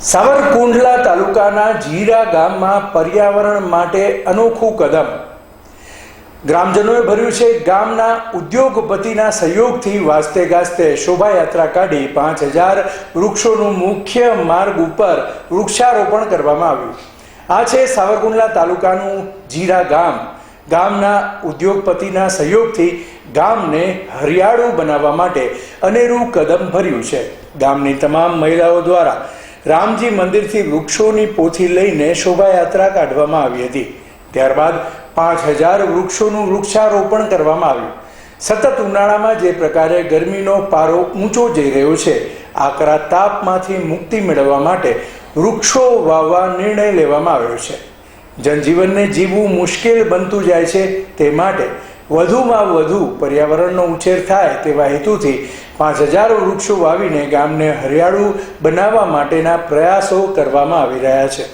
સાવરકુંડલા તાલુકાના જીરા ગામમાં પર્યાવરણ માટે અનોખું કદમ. ગ્રામજનોએ ભર્યું છે ગામના ઉદ્યોગપતિના સહયોગથી વાસ્તે ગાસ્તે શોભાયાત્રા કાઢી પાંચ હજાર વૃક્ષોનું મુખ્ય માર્ગ ઉપર વૃક્ષારોપણ કરવામાં આવ્યું. આ છે સાવરકુંડલા તાલુકાનું જીરા ગામ. ગામના ઉદ્યોગપતિના સહયોગથી ગામને હરિયાળું બનાવવા માટે અનેરું કદમ ભર્યું છે. ગામની તમામ મહિલાઓ દ્વારા રામજી મંદિરથી વૃક્ષોની પોથી લઈને શોભાયાત્રા કાઢવામાં આવી હતી. ત્યારબાદ પાંચ હજાર વૃક્ષોનું વૃક્ષારોપણ કરવામાં આવ્યું. સતત ઉનાળામાં જે પ્રકારે ગરમીનો પારો ઊંચો જઈ રહ્યો છે, આકરા તાપમાંથી મુક્તિ મેળવવા માટે વૃક્ષો વાવવા નિર્ણય લેવામાં આવ્યો છે. જનજીવનને જીવવું મુશ્કેલ બનતું જાય છે તે માટે વધુમાં વધુ પર્યાવરણનો ઉછેર થાય તેવા હેતુથી પાંચ હજાર વૃક્ષો વાવીને ગામને હરિયાળું બનાવવા માટેના પ્રયાસો કરવામાં આવી રહ્યા છે.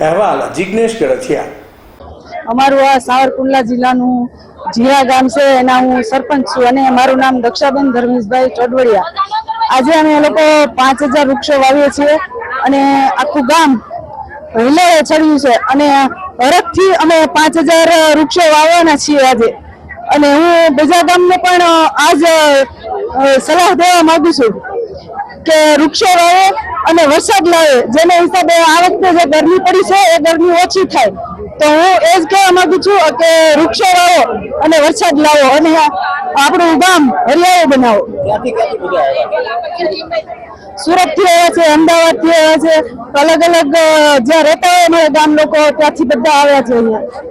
અહેવાલ જિજ્ઞેશ ગળથિયા અમારું આ સાવરકુંડલા જિલ્લાનું જીરા ગામ છે, એના હું સરપંચ છું અને મારું નામ દક્ષાબેન ધર્મેશભાઈ ચોડવડિયા આજે અમે લોકો પાંચ હજાર વૃક્ષો વાવીએ છીએ અને આખું ગામ હિલે ચડ્યું છે અને હરખથી અમે પાંચ હજાર વૃક્ષો વાવવાના છીએ આજે. અને હું બીજા ગામને પણ આજ સલાહ દેવા માંગુ છું કે વૃક્ષો વાવે અને વરસાદ લાવે. જેના હિસાબે આ વખતે જે ગરમી પડી છે એ ગરમી ઓછી થાય. તો હું એ જ કહેવા માંગુ છું કે વૃક્ષો વાવો અને વરસાદ લાવો અને આપણું ગામ હરિયાળું બનાવો. સુરતથી આવ્યા? છે અમદાવાદથી આવ્યા છે. અલગ અલગ જ્યાં રહેતા હોય અમારા ગામ લોકો ત્યાંથી બધા આવ્યા છે અહીંયા.